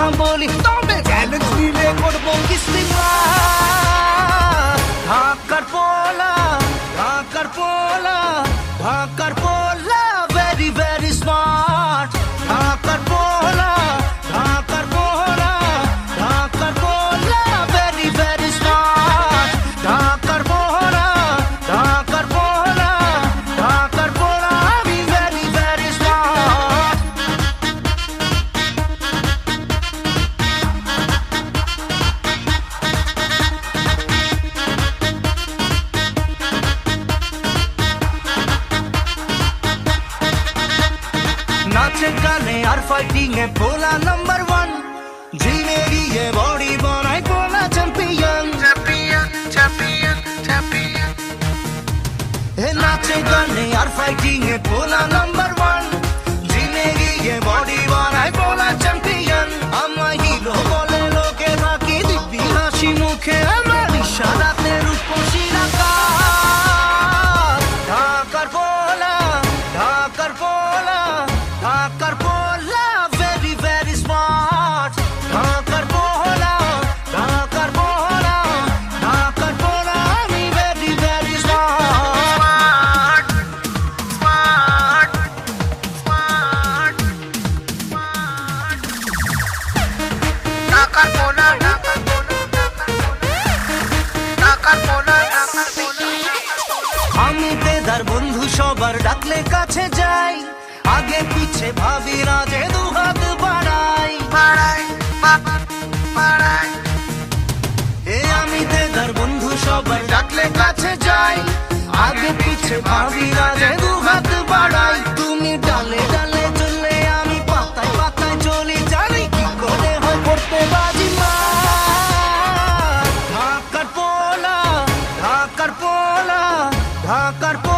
हाँ बोली तो मैं चैलेंज नीले गुड़ बोंगी নাচে গানে আর ফাইটিং এ পোলা নাম্বার ওয়ান জিমে গিয়ে বডি বানায় পোলা চ্যাম্পিয়ন. হে নাচে গানে আর ফাইটিং এ পোলা নাম্বার আমি তেদার বন্ধু, সবার ডাকলে কাছে যাই আগে পিছে ভাবি রাজে যে দু হাত বাড়াই. এ আমি তেদার বন্ধু, সবার ডাকলে কাছে যাই আগে পিছে ভাবি রাজে Hakar. Po-